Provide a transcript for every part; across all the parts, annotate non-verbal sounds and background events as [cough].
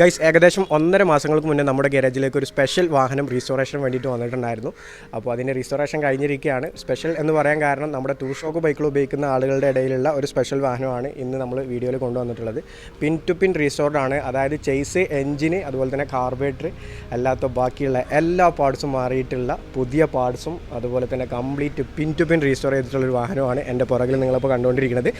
Guys ഏകദേശം ഒന്നര മാസങ്ങൾക്ക് മുന്നേ നമ്മുടെ ഗാരേജിലേക്ക് ഒരു സ്പെഷ്യൽ വാഹനം റീസ്റ്റോറേഷൻ വേണ്ടിയിട്ട് വന്നിട്ടുണ്ടായിരുന്നു. അപ്പോൾ അതിന്റെ റീസ്റ്റോറേഷൻ കഴിഞ്ഞിരിക്കുകയാണ്. സ്പെഷ്യൽ എന്ന് പറയാൻ കാരണം നമ്മുടെ ടൂ ഷോക്ക് ബൈക്കുകൾ ഉപയോഗിക്കുന്ന ആളുകളുടെ ഇടയിലുള്ള ഒരു സ്പെഷ്യൽ വാഹനമാണ് ഇന്ന് നമ്മൾ വീഡിയോയിൽ കൊണ്ടുവന്നിട്ടുള്ളത്. പിൻ ടു പിൻ റീസ്റ്റോർഡ് ആണ്. അതായത് ചെയ്സ് എൻജിന് അതുപോലെ തന്നെ കാർബേറ്റർ അല്ലാത്ത ബാക്കിയുള്ള എല്ലാ പാർട്സും മാറിയിട്ടുള്ള പുതിയ പാർട്സും അതുപോലെ തന്നെ complete pin to pin restore ചെയ്തിട്ടുള്ള ഒരു വാഹനമാണ് എന്റെ പുറകിൽ നിങ്ങളിപ്പോൾ കണ്ടുകൊണ്ടിരിക്കുന്നത്.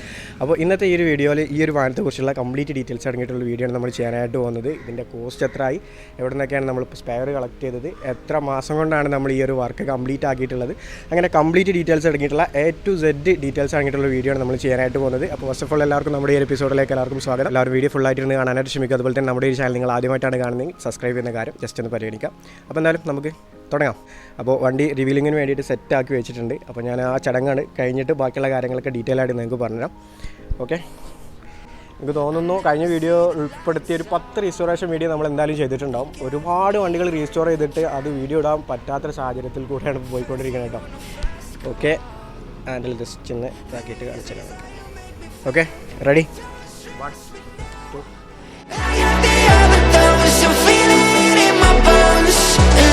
അപ്പോൾ ഇന്നത്തെ ഈ ഒരു വീഡിയോയിൽ ഈ ഒരു വാഹനത്തെക്കുറിച്ചുള്ള കംപ്ലീറ്റ് ഡീറ്റെയിൽസ് അടങ്ങിയിട്ടുള്ള വീഡിയോ ആണ് നമ്മൾ ചെയ്യാനായിട്ട് പോകുന്നത്. ഇതിന്റെ കോസ്റ്റ് എത്രയായി എവിടെ നിന്നൊക്കെയാണ് നമ്മൾ സ്പെയർ കളക്ട് ചെയ്തത്? എത്ര മാസം കൊണ്ടാണ് നമ്മൾ ഈ ഒരു വർക്ക് കംപ്ലീറ്റ് ആക്കിയിട്ടുള്ളത്? അങ്ങനെ കംപ്ലീറ്റ് ഡീറ്റെയിൽസ് അടങ്ങിയിട്ടുള്ള എ ടു സെഡ് ഡീറ്റെയിൽസ് അടങ്ങിയിട്ടുള്ള വീഡിയോ ആണ് നമ്മൾ ചെയ്യാനായിട്ട് പോകുന്നത്. അപ്പോൾ ഫസ്റ്റ് ഓഫ് ഓൾ എല്ലാവർക്കും നമ്മുടെ ഈ എപ്പിസോഡിലേക്ക് എല്ലാവർക്കും സ്വാഗതം. എല്ലാവരും വീഡിയോ ഫുൾ ആയിട്ട് ഇരുന്ന് കാണാനായിട്ട് ശ്രമിക്കുക. അതുപോലെ തന്നെ നമ്മുടെ ഈ ചാനൽ നിങ്ങൾ ആദ്യമായിട്ടാണ് കാണുന്നതെങ്കിൽ സബ്സ്ക്രൈബ് ചെയ്യുന്ന കാര്യം ജസ്റ്റ് ഒന്ന് പരിഗണിക്കാം. അപ്പോൾ എന്തായാലും നമുക്ക് തുടങ്ങാം. അപ്പോൾ വണ്ടി റിവീലിങ്ങിന് വേണ്ടിയിട്ട് സെറ്റ് ആക്കി വെച്ചിട്ടുണ്ട്. അപ്പോൾ ഞാൻ ആ ചടങ്ങാണ് കഴിഞ്ഞിട്ട് ബാക്കിയുള്ള കാര്യങ്ങളൊക്കെ ഡീറ്റെയിൽ ആയിട്ട് നിങ്ങൾക്ക് പറഞ്ഞുതരാം. ഓക്കെ എനിക്ക് തോന്നുന്നു കഴിഞ്ഞ വീഡിയോ ഉൾപ്പെടുത്തിയ ഒരു പത്ത് റീസ്റ്റോറേഷൻ വീഡിയോ നമ്മൾ എന്തായാലും ചെയ്തിട്ടുണ്ടാവും. ഒരുപാട് വണ്ടികൾ റീസ്റ്റോർ ചെയ്തിട്ട് അത് വീഡിയോ ഇടാൻ പറ്റാത്തൊരു സാഹചര്യത്തിൽ കൂടെയാണ് പോയിക്കൊണ്ടിരിക്കുന്നത് കേട്ടോ. ഓക്കെ ആൻഡിൽ ജസ്റ്റ് ഒന്ന് ഇതാക്കിയിട്ട് കാണിച്ചു തരാം ഓക്കെ റെഡി വൺ got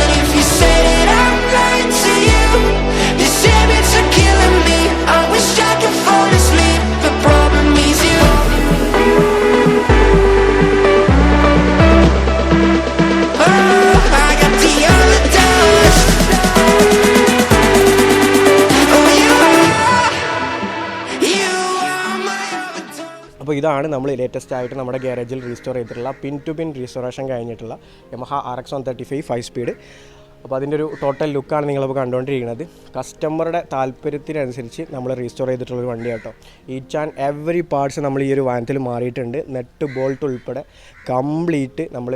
ഇതാണ് നമ്മൾ ലേറ്റസ്റ്റ് ആയിട്ട് നമ്മുടെ ഗ്യാരേജിൽ റീസ്റ്റോർ ചെയ്തിട്ടുള്ള പിൻ ടു പിൻ റീസ്റ്റോറേഷൻ കഴിഞ്ഞിട്ടുള്ള Yamaha R X one thirty five five speed അപ്പോൾ അതിന്റെ ഒരു ടോട്ടൽ ലുക്കാണ് നിങ്ങളിപ്പോൾ കണ്ടുകൊണ്ടിരിക്കുന്നത്. കസ്റ്റമറുടെ താല്പര്യത്തിനനുസരിച്ച് നമ്മൾ റീസ്റ്റോർ ചെയ്തിട്ടുള്ളൊരു വണ്ടി കേട്ടോ ഈച്ച് ആൻഡ് എവറി പാർട്സ് നമ്മൾ ഈ ഒരു വാനത്തിൽ മാറിയിട്ടുണ്ട്. നെറ്റ് ബോൾട്ട് ഉൾപ്പെടെ കംപ്ലീറ്റ് നമ്മൾ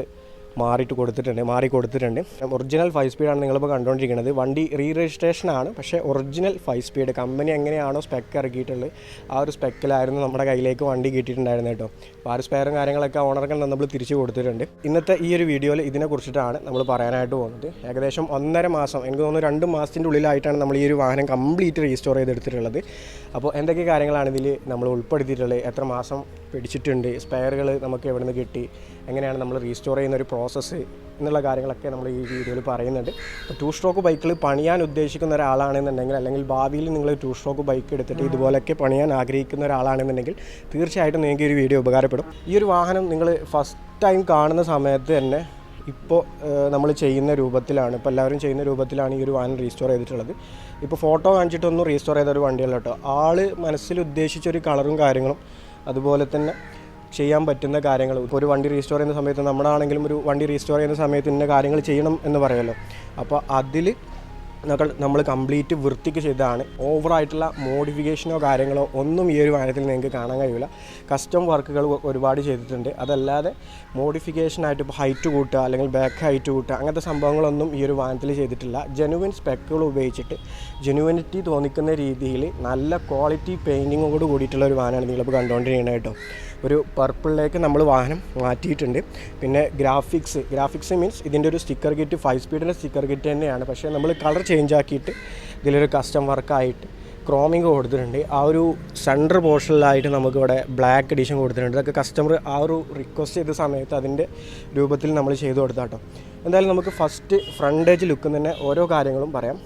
മാറിയിട്ട് കൊടുത്തിട്ടുണ്ട് മാറി കൊടുത്തിട്ടുണ്ട്. ഒറിജിനൽ ഫൈവ് സ്പീഡാണ് നിങ്ങളിപ്പോൾ കണ്ടുകൊണ്ടിരിക്കുന്നത് വണ്ടി റീ രജിസ്ട്രേഷൻ ആണ് പക്ഷേ ഒറിജിനൽ ഫൈവ് സ്പീഡ് കമ്പനി എങ്ങനെയാണോ സ്പെക്ക് ഇറക്കിയിട്ടുള്ളത് ആ ഒരു സ്പെക്കിലായിരുന്നു നമ്മുടെ കയ്യിലേക്ക് വണ്ടി കിട്ടിയിട്ടുണ്ടായിരുന്നു കേട്ടോ. അപ്പോൾ ആ ഒരു സ്പെയറും കാര്യങ്ങളൊക്കെ ഓണർക്ക് നമ്മൾ തിരിച്ചു കൊടുത്തിട്ടുണ്ട്. ഇന്നത്തെ ഈ ഒരു വീഡിയോയിൽ ഇതിനെക്കുറിച്ചിട്ടാണ് നമ്മൾ പറയാനായിട്ട് പോകുന്നത്. ഏകദേശം ഒന്നര മാസം എനിക്ക് തോന്നുന്നു രണ്ട് മാസത്തിന്റെ ഉള്ളിലായിട്ടാണ് നമ്മൾ ഈ ഒരു വാഹനം കംപ്ലീറ്റ് റീസ്റ്റോർ ചെയ്തെടുത്തിട്ടുള്ളത്. അപ്പോൾ എന്തൊക്കെ കാര്യങ്ങളാണ് ഇതിൽ നമ്മൾ ഉൾപ്പെടുത്തിയിട്ടുള്ളത്? എത്ര മാസം പിടിച്ചിട്ടുണ്ട്? സ്പെയറുകൾ നമുക്ക് എവിടെ നിന്ന് കിട്ടി? എങ്ങനെയാണ് നമ്മൾ റീസ്റ്റോർ ചെയ്യുന്ന ഒരു പ്രോസസ്സ് എന്നുള്ള കാര്യങ്ങളൊക്കെ നമ്മൾ ഈ വീഡിയോയിൽ പറയുന്നുണ്ട്. അപ്പോൾ ടു സ്ട്രോക്ക് ബൈക്കിൽ പണിയാൻ ഉദ്ദേശിക്കുന്ന ഒരാളാണെന്നുണ്ടെങ്കിൽ അല്ലെങ്കിൽ ഭാവിയിൽ നിങ്ങൾ ടു സ്ട്രോക്ക് ബൈക്ക് എടുത്തിട്ട് ഇതുപോലെയൊക്കെ പണിയാൻ ആഗ്രഹിക്കുന്ന ഒരാളാണെന്നുണ്ടെങ്കിൽ തീർച്ചയായിട്ടും നിങ്ങൾക്ക് ഈ ഒരു വീഡിയോ ഉപകാരപ്പെടും. ഈ ഒരു വാഹനം നിങ്ങൾ ഫസ്റ്റ് ടൈം കാണുന്ന സമയത്ത് തന്നെ ഇപ്പോൾ നമ്മൾ ചെയ്യുന്ന രൂപത്തിലാണ് ഇപ്പോൾ എല്ലാവരും ചെയ്യുന്ന രൂപത്തിലാണ് ഈ ഒരു വാഹനം റീസ്റ്റോർ ചെയ്തിട്ടുള്ളത്. ഇപ്പോൾ ഫോട്ടോ കാണിച്ചിട്ടൊന്നും റീസ്റ്റോർ ചെയ്ത ഒരു വണ്ടിയല്ല കേട്ടോ. ആൾ മനസ്സിൽ ഉദ്ദേശിച്ചൊരു കളറും കാര്യങ്ങളും അതുപോലെ തന്നെ ചെയ്യാൻ പറ്റുന്ന കാര്യങ്ങൾ. ഇപ്പോൾ ഒരു വണ്ടി റീസ്റ്റോർ ചെയ്യുന്ന സമയത്ത് നമ്മളാണെങ്കിലും ഒരു വണ്ടി റീസ്റ്റോർ ചെയ്യുന്ന സമയത്ത് ഇന്ന കാര്യങ്ങൾ ചെയ്യണം എന്ന് പറയുമല്ലോ. അപ്പോൾ അതിൽ നമ്മൾ നമ്മൾ കംപ്ലീറ്റ് വൃത്തിക്ക് ചെയ്തതാണ്. ഓവറായിട്ടുള്ള മോഡിഫിക്കേഷനോ കാര്യങ്ങളോ ഒന്നും ഈ ഒരു വാഹനത്തിൽ നിങ്ങൾക്ക് കാണാൻ കഴിയില്ല കസ്റ്റം വർക്കുകൾ ഒരുപാട് ചെയ്തിട്ടുണ്ട്. അതല്ലാതെ മോഡിഫിക്കേഷനായിട്ട് ഇപ്പോൾ ഹൈറ്റ് കൂട്ടുക അല്ലെങ്കിൽ ബാക്ക് ഹൈറ്റ് കൂട്ടുക അങ്ങനത്തെ സംഭവങ്ങളൊന്നും ഈ ഒരു വാഹനത്തിൽ ചെയ്തിട്ടില്ല. ജെനുവിൻ സ്പെക്കുകൾ ഉപയോഗിച്ചിട്ട് ജെനുവിനിറ്റി തോന്നിക്കുന്ന രീതിയിൽ നല്ല ക്വാളിറ്റി പെയിന്റിങ്ങോട് കൂടിയിട്ടുള്ള ഒരു വാഹനമാണ് നിങ്ങളിപ്പോൾ കണ്ടുകൊണ്ടിരിക്കുന്നത് കേട്ടോ. ഒരു പർപ്പിളിലേക്ക് നമ്മൾ വാഹനം മാറ്റിയിട്ടുണ്ട്. പിന്നെ ഗ്രാഫിക്സ് ഗ്രാഫിക്സ് മീൻസ് ഇതിന്റെ ഒരു സ്റ്റിക്കർ കിറ്റ് ഫൈവ് സ്പീഡിന്റെ സ്റ്റിക്കർ കിറ്റ് തന്നെയാണ്. പക്ഷേ നമ്മൾ കളർ ചേഞ്ച് ആക്കിയിട്ട് ഇതിലൊരു കസ്റ്റം വർക്കായിട്ട് ക്രോമിങ് കൊടുത്തിട്ടുണ്ട്. ആ ഒരു സെന്റർ പോർഷനിലായിട്ട് നമുക്കിവിടെ ബ്ലാക്ക് എഡിഷൻ കൊടുത്തിട്ടുണ്ട്. ഇതൊക്കെ കസ്റ്റമർ ആ ഒരു റിക്വസ്റ്റ് ചെയ്ത സമയത്ത് അതിന്റെ രൂപത്തിൽ നമ്മൾ ചെയ്തു കൊടുത്താട്ടോ. എന്തായാലും നമുക്ക് ഫസ്റ്റ് ഫ്രണ്ടേജ് ലുക്കിൽ തന്നെ ഓരോ കാര്യങ്ങളും പറയാം.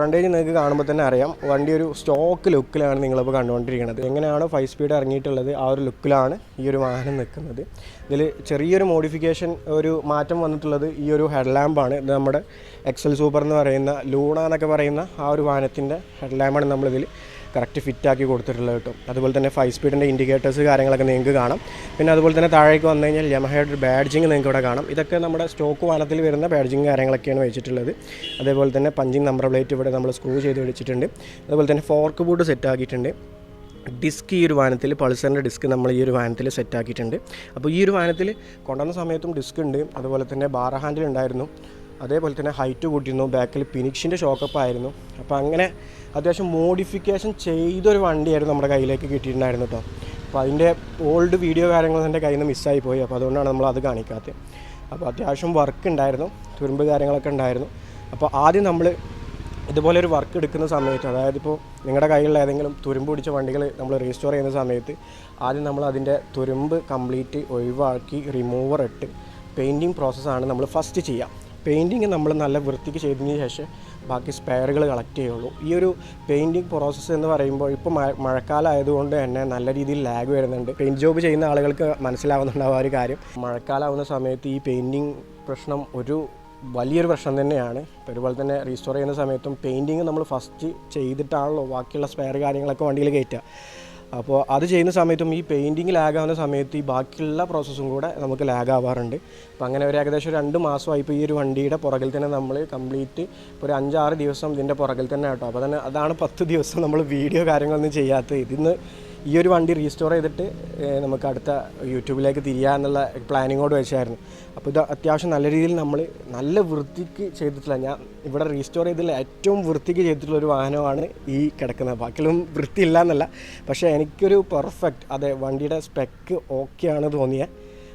ഫ്രണ്ടേജ് നിങ്ങൾക്ക് കാണുമ്പോൾ തന്നെ അറിയാം. വണ്ടി ഒരു സ്റ്റോക്ക് ലുക്കിലാണ് നിങ്ങളിപ്പോൾ കണ്ടുകൊണ്ടിരിക്കുന്നത്. എങ്ങനെയാണോ ഫൈവ് സ്പീഡ് ഇറങ്ങിയിട്ടുള്ളത് ആ ഒരു ലുക്കിലാണ് ഈ ഒരു വാഹനം നിൽക്കുന്നത്. ഇതിൽ ചെറിയൊരു മോഡിഫിക്കേഷൻ ഒരു മാറ്റം വന്നിട്ടുള്ളത് ഈ ഒരു ഹെഡ് ലാമ്പാണ് ഇത് നമ്മുടെ എക്സൽ സൂപ്പർ എന്ന് പറയുന്ന ലൂണ എന്നൊക്കെ പറയുന്ന ആ ഒരു വാഹനത്തിന്റെ ഹെഡ് ലാമ്പാണ് നമ്മളിതിൽ കറക്റ്റ് ഫിറ്റ് ആക്കി കൊടുത്തിട്ടുള്ളത് കേട്ടോ. അതുപോലെ തന്നെ ഫൈവ് സ്പീഡിന്റെ ഇൻഡിക്കേറ്റേഴ്സ് കാര്യങ്ങളൊക്കെ നിങ്ങൾക്ക് കാണാം. പിന്നെ അതുപോലെ തന്നെ താഴേക്ക് വന്നു കഴിഞ്ഞാൽ യമഹയുടെ ഒരു ബാഡ്ജിങ് നിങ്ങൾക്ക് ഇവിടെ കാണാം. ഇതൊക്കെ നമ്മുടെ സ്റ്റോക്ക് വാഹനത്തിൽ വരുന്ന ബാഡ്ജിങ് കാര്യങ്ങളൊക്കെയാണ് വെച്ചിട്ടുള്ളത്. അതേപോലെ തന്നെ പഞ്ചിങ് നമ്പർ പ്ലേറ്റ് ഇവിടെ നമ്മൾ സ്ക്രൂ ചെയ്ത് വെച്ചിട്ടുണ്ട്. അതുപോലെ തന്നെ ഫോർക്ക് ബോർഡ് സെറ്റ് ആക്കിയിട്ടുണ്ട്. ഡിസ്ക് ഈ ഒരു വാഹനത്തിൽ പൾസറിന്റെ ഡിസ്ക് നമ്മൾ ഈ ഒരു വാഹനത്തിൽ സെറ്റ് ആക്കിയിട്ടുണ്ട്. അപ്പോൾ ഈ ഒരു വാഹനത്തിൽ കൊണ്ടുവന്ന സമയത്തും ഡിസ്ക് ഉണ്ട്. അതുപോലെ തന്നെ ബാർ ഹാൻഡിൽ ഉണ്ടായിരുന്നു. അതേപോലെ തന്നെ ഹൈറ്റ് കൂട്ടിയിരുന്നു. ബാക്കിൽ പിനിക്ഷിന്റെ ഷോക്കപ്പ് ആയിരുന്നു. അപ്പോൾ അങ്ങനെ അത്യാവശ്യം മോഡിഫിക്കേഷൻ ചെയ്തൊരു വണ്ടിയായിരുന്നു നമ്മുടെ കയ്യിലേക്ക് കിട്ടിയിട്ടുണ്ടായിരുന്നു കേട്ടോ അപ്പോൾ അതിന്റെ ഓൾഡ് വീഡിയോ കാര്യങ്ങൾ എന്റെ കയ്യിൽ നിന്ന് മിസ്സായി പോയി. അപ്പോൾ അതുകൊണ്ടാണ് നമ്മൾ അത് കാണിക്കാത്തത്. അപ്പോൾ അത്യാവശ്യം വർക്ക് ഉണ്ടായിരുന്നു. തുരുമ്പ് കാര്യങ്ങളൊക്കെ ഉണ്ടായിരുന്നു. അപ്പോൾ ആദ്യം നമ്മൾ ഇതുപോലെ ഒരു വർക്ക് എടുക്കുന്ന സമയത്ത് അതായത് ഇപ്പോൾ നിങ്ങളുടെ കയ്യിലുള്ള ഏതെങ്കിലും തുരുമ്പ് പിടിച്ച വണ്ടികൾ നമ്മൾ റീസ്റ്റോർ ചെയ്യുന്ന സമയത്ത് ആദ്യം നമ്മൾ അതിന്റെ തുരുമ്പ് കംപ്ലീറ്റ് ഒഴിവാക്കി റിമൂവർ ഇട്ട് പെയിന്റിങ് പ്രോസസ്സാണ് നമ്മൾ ഫസ്റ്റ് ചെയ്യുക പെയിന്റിങ് നമ്മൾ നല്ല വൃത്തിക്ക് ചെയ്തതിന് ശേഷം ബാക്കി സ്പെയറുകൾ കളക്ട് ചെയ്യുള്ളൂ. ഈ ഒരു പെയിന്റിങ് പ്രോസസ്സ് എന്ന് പറയുമ്പോൾ ഇപ്പോൾ മഴ മഴക്കാലം ആയതുകൊണ്ട് തന്നെ നല്ല രീതിയിൽ ലാഗ് വരുന്നുണ്ട്. പെയിന്റ് ജോബ് ചെയ്യുന്ന ആളുകൾക്ക് മനസ്സിലാവുന്നുണ്ടാവും ആ ഒരു കാര്യം. മഴക്കാലാവുന്ന സമയത്ത് ഈ പെയിന്റിങ് പ്രശ്നം ഒരു വലിയൊരു പ്രശ്നം തന്നെയാണ്. അതുപോലെ തന്നെ റീസ്റ്റോർ ചെയ്യുന്ന സമയത്തും പെയിന്റിങ് നമ്മൾ ഫസ്റ്റ് ചെയ്തിട്ടാണല്ലോ ബാക്കിയുള്ള സ്പെയർ കാര്യങ്ങളൊക്കെ വണ്ടിയിൽ കയറ്റുക. അപ്പോൾ അത് ചെയ്യുന്ന സമയത്തും ഈ പെയിന്റിങ് ലാഗാവുന്ന സമയത്ത് ഈ ബാക്കിയുള്ള പ്രോസസ്സും കൂടെ നമുക്ക് ലാഗാവാറുണ്ട് അപ്പോൾ അങ്ങനെ ഒരു ഏകദേശം രണ്ട് മാസമായി ഇപ്പോൾ ഈ ഒരു വണ്ടിയുടെ പുറകിൽ തന്നെ നമ്മൾ കംപ്ലീറ്റ് ഒരു അഞ്ചാറ് ദിവസം ഇതിന്റെ പുറകിൽ തന്നെ കേട്ടോ. അപ്പോൾ തന്നെ അതാണ് പത്ത് ദിവസം നമ്മൾ വീഡിയോ കാര്യങ്ങളൊന്നും ചെയ്യാത്തത്. ഇതിന്ന് ഈ ഒരു വണ്ടി റീസ്റ്റോർ ചെയ്തിട്ട് നമുക്ക് അടുത്ത യൂട്യൂബിലേക്ക് തിരിയുക എന്നുള്ള പ്ലാനിങ്ങോട് വെച്ചായിരുന്നു. അപ്പോൾ ഇത് അത്യാവശ്യം നല്ല രീതിയിൽ നമ്മൾ നല്ല വൃത്തിക്ക് ചെയ്തിട്ടുള്ള ഞാൻ ഇവിടെ റീസ്റ്റോർ ചെയ്തിട്ടുള്ള ഏറ്റവും വൃത്തിക്ക് ചെയ്തിട്ടുള്ള ഒരു വാഹനമാണ് ഈ കിടക്കുന്നത്. ബാക്കിയൊന്നും വൃത്തിയില്ല എന്നല്ല പക്ഷേ എനിക്കൊരു പെർഫെക്റ്റ് അതെ വണ്ടിയുടെ സ്പെക്ക് ഓക്കെയാണ് തോന്നിയ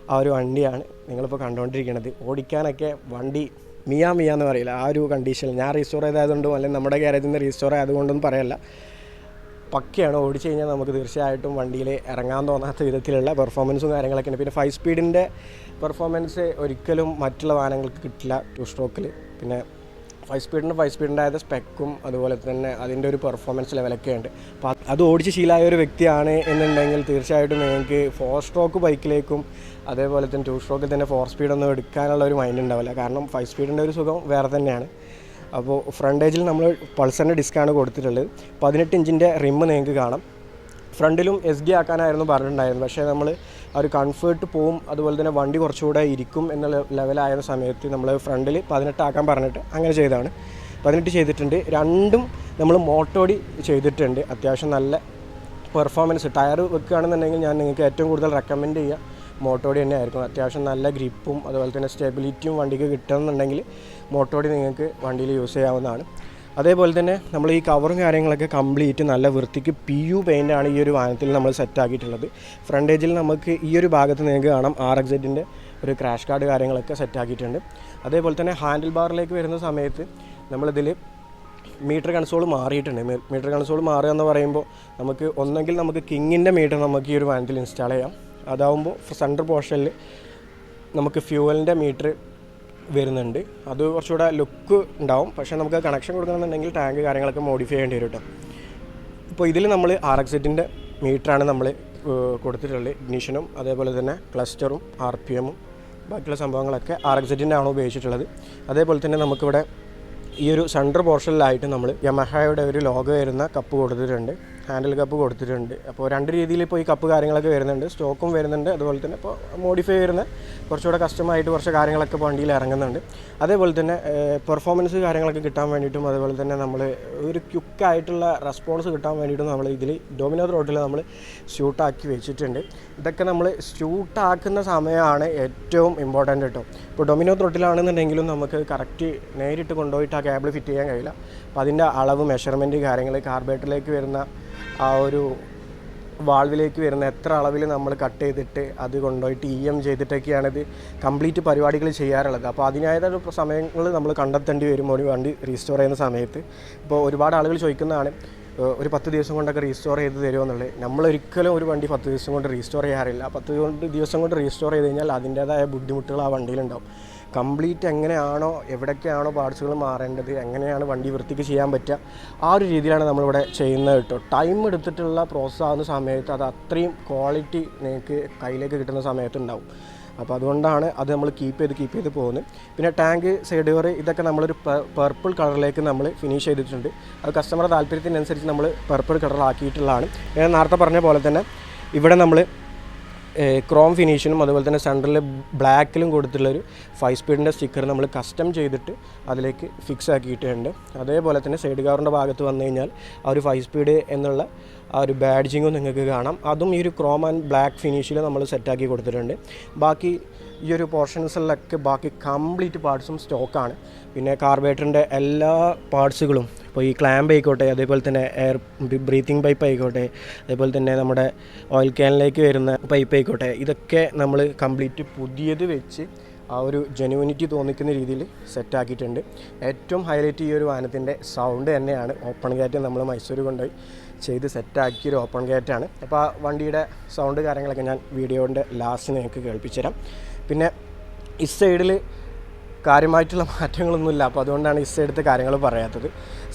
ആ ഒരു വണ്ടിയാണ് നിങ്ങളിപ്പോൾ കണ്ടുകൊണ്ടിരിക്കുന്നത് ഓടിക്കാനൊക്കെ വണ്ടി മിയാ മിയ എന്ന് പറയില്ല ആ ഒരു കണ്ടീഷനിൽ ഞാൻ റീസ്റ്റോർ ചെയ്തതുകൊണ്ടും അല്ലെങ്കിൽ നമ്മുടെ ഗ്യാരേജിൽ നിന്ന് റീസ്റ്റോർ ആയതുകൊണ്ടൊന്നും പറയല്ല. പക്കയാണ്? ഓടിച്ചു കഴിഞ്ഞാൽ നമുക്ക് തീർച്ചയായിട്ടും വണ്ടിയിൽ ഇറങ്ങാൻ തോന്നാത്ത വിധത്തിലുള്ള പെർഫോമൻസും കാര്യങ്ങളൊക്കെയാണ് പിന്നെ ഫൈവ് സ്പീഡിന്റെ പെർഫോമൻസ് ഒരിക്കലും മറ്റുള്ള വാഹനങ്ങൾക്ക് കിട്ടില്ല ടു സ്ട്രോക്കിൽ പിന്നെ ഫൈവ് സ്പീഡിന്റെ ഫൈവ് സ്പീഡിന്റെ സ്പെക്കും അതുപോലെ തന്നെ അതിന്റെ ഒരു പെർഫോമൻസ് ലെവലൊക്കെ ഉണ്ട്. അപ്പോൾ അത് ഓടിച്ച് ശീലമായ ഒരു വ്യക്തിയാണ് എന്നുണ്ടെങ്കിൽ തീർച്ചയായിട്ടും നിങ്ങൾക്ക് ഫോർ സ്ട്രോക്ക് ബൈക്കിലേക്കും അതേപോലെ തന്നെ ടു സ്ട്രോക്കിൽ തന്നെ ഫോർ സ്പീഡൊന്നും എടുക്കാനുള്ള ഒരു മൈൻഡ് ഉണ്ടാവില്ല. കാരണം ഫൈവ് സ്പീഡിന്റെ ഒരു സുഖം വേറെ തന്നെയാണ്. അപ്പോൾ ഫ്രണ്ട് ഏജിൽ നമ്മൾ പൾസറിന്റെ ഡിസ്ക്കാണ് കൊടുത്തിട്ടുള്ളത്. പതിനെട്ട് ഇഞ്ചിന്റെ റിമ്മ് നിങ്ങൾക്ക് കാണാം. ഫ്രണ്ടിലും എസ് ഡി ആക്കാനായിരുന്നു പറഞ്ഞിട്ടുണ്ടായിരുന്നത്. പക്ഷേ നമ്മൾ ആ ഒരു കംഫേർട്ട് പോവും അതുപോലെ തന്നെ വണ്ടി കുറച്ചുകൂടെ ഇരിക്കും എന്നുള്ള ലെവലായ സമയത്ത് നമ്മൾ ഫ്രണ്ടിൽ പതിനെട്ടാക്കാൻ പറഞ്ഞിട്ട് അങ്ങനെ ചെയ്തതാണ്. പതിനെട്ട് ചെയ്തിട്ടുണ്ട്. രണ്ടും നമ്മൾ മോട്ടോടി ചെയ്തിട്ടുണ്ട്. അത്യാവശ്യം നല്ല പെർഫോമൻസ് ടയർ വെക്കുകയാണെന്നുണ്ടെങ്കിൽ ഞാൻ നിങ്ങൾക്ക് ഏറ്റവും കൂടുതൽ റെക്കമെൻഡ് ചെയ്യുക. മോട്ടോടി തന്നെ ആയിരിക്കും. അത്യാവശ്യം നല്ല ഗ്രിപ്പും അതുപോലെ തന്നെ സ്റ്റെബിലിറ്റിയും വണ്ടിക്ക് കിട്ടണമെന്നുണ്ടെങ്കിൽ മോട്ടോടി നിങ്ങൾക്ക് വണ്ടിയിൽ യൂസ് ചെയ്യാവുന്നതാണ്. അതേപോലെ തന്നെ നമ്മൾ ഈ കവറും കാര്യങ്ങളൊക്കെ കംപ്ലീറ്റ് നല്ല വൃത്തിക്ക് പി യു പെയിന്റാണ് ഈ ഒരു വാഹനത്തിൽ നമ്മൾ സെറ്റാക്കിയിട്ടുള്ളത് ഫ്രണ്ട് ഏജിൽ നമുക്ക് ഈ ഒരു ഭാഗത്ത് നിങ്ങൾക്ക് കാണാം ആർ എക്സെറ്റിന്റെ ഒരു ക്രാഷ് കാർഡ് കാര്യങ്ങളൊക്കെ സെറ്റാക്കിയിട്ടുണ്ട് അതേപോലെ തന്നെ ഹാൻഡിൽ ബാറിലേക്ക് വരുന്ന സമയത്ത് നമ്മളിതിൽ മീറ്റർ കൺസോൾ മാറിയിട്ടുണ്ട്. മീറ്റർ കൺസോൾ മാറുക എന്ന് പറയുമ്പോൾ നമുക്ക് ഒന്നെങ്കിൽ നമുക്ക് കിങ്ങിന്റെ മീറ്റർ നമുക്ക് ഈ ഒരു വാഹനത്തിൽ ഇൻസ്റ്റാൾ ചെയ്യാം. അതാവുമ്പോൾ സെൻട്രൽ പോർഷനിൽ നമുക്ക് ഫ്യൂവലിന്റെ മീറ്റർ വരുന്നുണ്ട്. അത് കുറച്ചുകൂടെ ലുക്ക് ഉണ്ടാവും. പക്ഷേ നമുക്ക് കണക്ഷൻ കൊടുക്കണമെന്നുണ്ടെങ്കിൽ ടാങ്ക് കാര്യങ്ങളൊക്കെ മോഡിഫൈ ചെയ്യേണ്ടി വരും കേട്ടോ ഇപ്പോൾ ഇതിൽ നമ്മൾ ആർ എക്സിറ്റിന്റെ മീറ്ററാണ് നമ്മൾ കൊടുത്തിട്ടുള്ളത്. ഇഗ്നിഷനും അതേപോലെ തന്നെ ക്ലസ്റ്ററും ആർ പി എമ്മും ബാക്കിയുള്ള സംഭവങ്ങളൊക്കെ ആർ എക്സിറ്റിന്റെ ആണ് ഉപയോഗിച്ചിട്ടുള്ളത്. അതേപോലെ തന്നെ നമുക്കിവിടെ ഈ ഒരു സെൻട്രൽ പോർഷനിലായിട്ട് നമ്മൾ യമഹയുടെ ഒരു ലോഗോ വരുന്ന കപ്പ് കൊടുത്തിട്ടുണ്ട്. ഹാൻഡിൽ കപ്പ് കൊടുത്തിട്ടുണ്ട്. അപ്പോൾ രണ്ട് രീതിയിൽ ഇപ്പോൾ ഈ കപ്പ് കാര്യങ്ങളൊക്കെ വരുന്നുണ്ട്. സ്റ്റോക്കും വരുന്നുണ്ട്. അതുപോലെ തന്നെ ഇപ്പോൾ മോഡിഫൈ വരുന്ന കുറച്ചുകൂടെ കസ്റ്റമായിട്ട് കുറച്ച് കാര്യങ്ങളൊക്കെ വണ്ടിയിൽ ഇറങ്ങുന്നുണ്ട്. അതേപോലെ തന്നെ പെർഫോമൻസ് കാര്യങ്ങളൊക്കെ കിട്ടാൻ വേണ്ടിയിട്ടും അതുപോലെ തന്നെ നമ്മൾ ഒരു ക്യുക്കായിട്ടുള്ള റെസ്പോൺസ് കിട്ടാൻ വേണ്ടിയിട്ടും നമ്മൾ ഇതിൽ ഡൊമിനോ റോട്ടിൽ നമ്മൾ ഷൂട്ടാക്കി വെച്ചിട്ടുണ്ട്. ഇതൊക്കെ നമ്മൾ ഷൂട്ടാക്കുന്ന സമയമാണ് ഏറ്റവും ഇമ്പോർട്ടന്റ് കേട്ടോ. ഇപ്പോൾ ഡൊമിനോ ത്രോട്ടിലാണെന്നുണ്ടെങ്കിലും നമുക്ക് കറക്റ്റ് നേരിട്ട് കൊണ്ടുപോയിട്ട് ആ കേബിൾ ഫിറ്റ് ചെയ്യാൻ കഴിയില്ല. അപ്പോൾ അതിന്റെ അളവ് മെഷർമെന്റ് കാര്യങ്ങൾ കാർബേറ്ററിലേക്ക് വരുന്ന ആ ഒരു വാൾവിലേക്ക് വരുന്ന എത്ര അളവിൽ നമ്മൾ കട്ട് ചെയ്തിട്ട് അത് കൊണ്ടുപോയിട്ട് ഇ എം ചെയ്തിട്ടൊക്കെയാണ് ഇത് കംപ്ലീറ്റ് പരിപാടികൾ ചെയ്യാറുള്ളത്. അപ്പോൾ അതിനായതൊരു സമയങ്ങൾ നമ്മൾ കണ്ടെത്തേണ്ടി വരും വണ്ടി റീസ്റ്റോർ ചെയ്യുന്ന സമയത്ത് ഇപ്പോൾ ഒരുപാട് ആളുകൾ ചോദിക്കുന്നതാണ് ഒരു പത്ത് ദിവസം കൊണ്ടൊക്കെ റീസ്റ്റോർ ചെയ്ത് തരുമോ എന്നുള്ളത്. നമ്മളൊരിക്കലും ഒരു വണ്ടി പത്ത് ദിവസം കൊണ്ട് റീസ്റ്റോർ ചെയ്യാറില്ല. പത്ത് കൊണ്ട് ദിവസം കൊണ്ട് റീസ്റ്റോർ ചെയ്ത് കഴിഞ്ഞാൽ അതിന്റേതായ ബുദ്ധിമുട്ടുകൾ ആ വണ്ടിയിലുണ്ടാവും. കംപ്ലീറ്റ് എങ്ങനെയാണോ എവിടേക്കാണോ പാർട്സുകൾ മാറേണ്ടത് എങ്ങനെയാണ് വണ്ടി വൃത്തിക്ക് ചെയ്യാൻ പറ്റുക ആ ഒരു രീതിയിലാണ് നമ്മളിവിടെ ചെയ്യുന്നത് കേട്ടോ. ടൈം എടുത്തിട്ടുള്ള പ്രോസസ്സ് ആകുന്ന സമയത്ത് അത് അത്രയും ക്വാളിറ്റി നിങ്ങൾക്ക് കയ്യിലേക്ക് കിട്ടുന്ന സമയത്ത് ഉണ്ടാവും അപ്പോൾ അതുകൊണ്ടാണ് അത് നമ്മൾ കീപ്പ് ചെയ്ത് കീപ്പ് ചെയ്ത് പോകുന്നത്. പിന്നെ ടാങ്ക് സൈഡ് ഡോർ ഇതൊക്കെ നമ്മളൊരു പർപ്പിൾ കളറിലേക്ക് നമ്മൾ ഫിനിഷ് ചെയ്തിട്ടുണ്ട്. അത് കസ്റ്റമർ താല്പര്യത്തിനനുസരിച്ച് നമ്മൾ പർപ്പിൾ കളറാക്കിയിട്ടുള്ളതാണ് ഞാൻ നേരത്തെ പറഞ്ഞ പോലെ തന്നെ ഇവിടെ നമ്മൾ ക്രോം ഫിനിഷിനും അതുപോലെ തന്നെ സെന്ററിൽ ബ്ലാക്കിലും കൊടുത്തിട്ടുള്ളൊരു ഫൈവ് സ്പീഡിന്റെ സ്റ്റിക്കർ നമ്മൾ കസ്റ്റം ചെയ്തിട്ട് അതിലേക്ക് ഫിക്സ് ആക്കിയിട്ടുണ്ട്. അതേപോലെ തന്നെ സൈഡ് കവറിന്റെ ഭാഗത്ത് വന്നു കഴിഞ്ഞാൽ ആ ഒരു ഫൈവ് സ്പീഡ് എന്നുള്ള ആ ഒരു ബാഡ്ജിങ്ങും നിങ്ങൾക്ക് കാണാം. അതും ഈ ഒരു ക്രോം ആൻഡ് ബ്ലാക്ക് ഫിനിഷിൽ നമ്മൾ സെറ്റാക്കി കൊടുത്തിട്ടുണ്ട്. ബാക്കി ഈ ഒരു പോർഷൻസിലൊക്കെ ബാക്കി കംപ്ലീറ്റ് പാർട്സും സ്റ്റോക്കാണ് പിന്നെ കാർബേറ്ററിന്റെ എല്ലാ പാർട്സുകളും ഇപ്പോൾ ഈ ക്ലാമ്പ് ആയിക്കോട്ടെ അതേപോലെ തന്നെ എയർ ബ്രീത്തിങ് പൈപ്പ് ആയിക്കോട്ടെ അതേപോലെ തന്നെ നമ്മുടെ ഓയിൽ ക്യാനിലേക്ക് വരുന്ന പൈപ്പ് ആയിക്കോട്ടെ ഇതൊക്കെ നമ്മൾ കംപ്ലീറ്റ് പുതിയത് വെച്ച് ആ ഒരു ജെനുവിനിറ്റി തോന്നിക്കുന്ന രീതിയിൽ സെറ്റാക്കിയിട്ടുണ്ട് ഏറ്റവും ഹൈലൈറ്റ് ഈ ഒരു വാഹനത്തിന്റെ സൗണ്ട് തന്നെയാണ്. ഓപ്പൺ ഗേറ്റ് നമ്മൾ മൈസൂർ കൊണ്ടുപോയി ചെയ്ത് സെറ്റാക്കിയ ഒരു ഓപ്പൺ ഗേറ്റാണ് അപ്പോൾ ആ വണ്ടിയുടെ സൗണ്ട് കാര്യങ്ങളൊക്കെ ഞാൻ വീഡിയോന്റെ ലാസ്റ്റ് നിങ്ങൾക്ക് കേൾപ്പിച്ചു തരാം പിന്നെ ഈ സൈഡിൽ കാര്യമായിട്ടുള്ള [laughs] മാറ്റങ്ങളൊന്നുമില്ല. അപ്പോൾ അതുകൊണ്ടാണ് ഈ സൈഡത്തെ കാര്യങ്ങൾ പറയാത്തത്.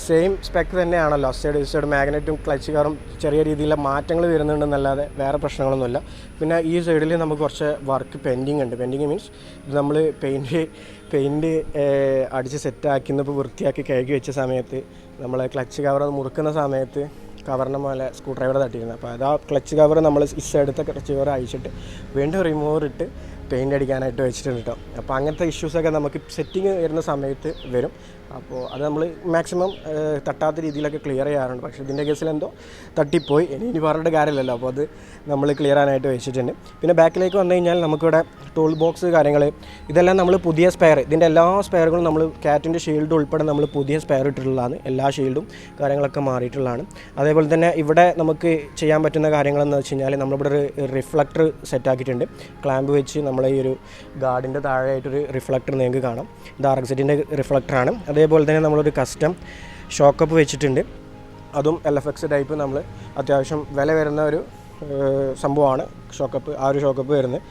സെയിം സ്പെക്ക് തന്നെയാണല്ലോ. സൈഡ് ഈ സൈഡ് മാഗ്നറ്റും ക്ലച്ച് കാറും ചെറിയ രീതിയിലുള്ള മാറ്റങ്ങൾ വരുന്നുണ്ടെന്നല്ലാതെ വേറെ പ്രശ്നങ്ങളൊന്നുമില്ല. പിന്നെ ഈ സൈഡിൽ നമുക്ക് കുറച്ച് വർക്ക് പെൻഡിങ് ഉണ്ട്. പെൻഡിങ് മീൻസ് ഇത് നമ്മൾ പെയിന്റ് പെയിന്റ് അടിച്ച് സെറ്റാക്കിന്നപ്പോൾ വൃത്തിയാക്കി കഴുകി വെച്ച സമയത്ത് നമ്മൾ ക്ലച്ച് കവർ മുറുക്കുന്ന സമയത്ത് കവറിന്റെ മേലെ സ്ക്രൂ ഡ്രൈവർ തട്ടിയിരുന്നു അപ്പോൾ അത് ആ ക്ലച്ച് കവർ നമ്മൾ ഈ സൈഡത്തെ ക്ലച്ച് കവർ അയച്ചിട്ട് വീണ്ടും റിമൂവർ ഇട്ട് പെയിന്റ് അടിക്കാനായിട്ട് വെച്ചിട്ടുണ്ട് കേട്ടോ. അപ്പോൾ അങ്ങനത്തെ ഇഷ്യൂസൊക്കെ നമുക്ക് സെറ്റിങ് വരുന്ന സമയത്ത് വരും. അപ്പോൾ അത് നമ്മൾ മാക്സിമം തട്ടാത്ത രീതിയിലൊക്കെ ക്ലിയർ ചെയ്യാറുണ്ട്. പക്ഷേ ഇതിന്റെ കേസിൽ എന്തോ തട്ടിപ്പോയി. ഇനി ഇനി പറഞ്ഞിട്ട് കാര്യമില്ലല്ലോ. അപ്പോൾ അത് നമ്മൾ ക്ലിയർ ആനായിട്ട് വെച്ചിട്ടുണ്ട്. പിന്നെ ബാക്കിലേക്ക് വന്നു കഴിഞ്ഞാൽ നമുക്കിവിടെ ടൂൾ ബോക്സ് കാര്യങ്ങൾ ഇതെല്ലാം നമ്മൾ പുതിയ സ്പെയർ ഇതിന്റെ എല്ലാ സ്പെയറുകളും നമ്മൾ കാറ്റിന്റെ ഷീൽഡ് ഉൾപ്പെടെ നമ്മൾ പുതിയ സ്പെയർ ഇട്ടിട്ടുള്ളതാണ്. എല്ലാ ഷീൽഡും കാര്യങ്ങളൊക്കെ മാറിയിട്ടുള്ളതാണ്. അതേപോലെ തന്നെ ഇവിടെ നമുക്ക് ചെയ്യാൻ പറ്റുന്ന കാര്യങ്ങളെന്ന് വെച്ച് കഴിഞ്ഞാൽ നമ്മളിവിടെ ഒരു റിഫ്ലക്ടർ സെറ്റാക്കിയിട്ടുണ്ട് ക്ലാമ്പ് വെച്ച് നമ്മളെ ഈ ഒരു ഗാർഡിന്റെ താഴെയായിട്ടൊരു റിഫ്ലക്ടർ നിങ്ങൾക്ക് കാണാം. ഇത് ആർ എക്സിറ്റിന്റെ റിഫ്ലക്ടറാണ് റിഫ്ലക്ടറാണ് അതേപോലെ തന്നെ നമ്മളൊരു കസ്റ്റം ഷോക്കപ്പ് വെച്ചിട്ടുണ്ട്. അതും എൽ എഫ് എക്സ് ടൈപ്പ് നമ്മൾ അത്യാവശ്യം വില വരുന്ന ഒരു സംഭവമാണ് ഷോക്കപ്പ് ആ ഒരു ഷോക്കപ്പ് വരുന്നത്.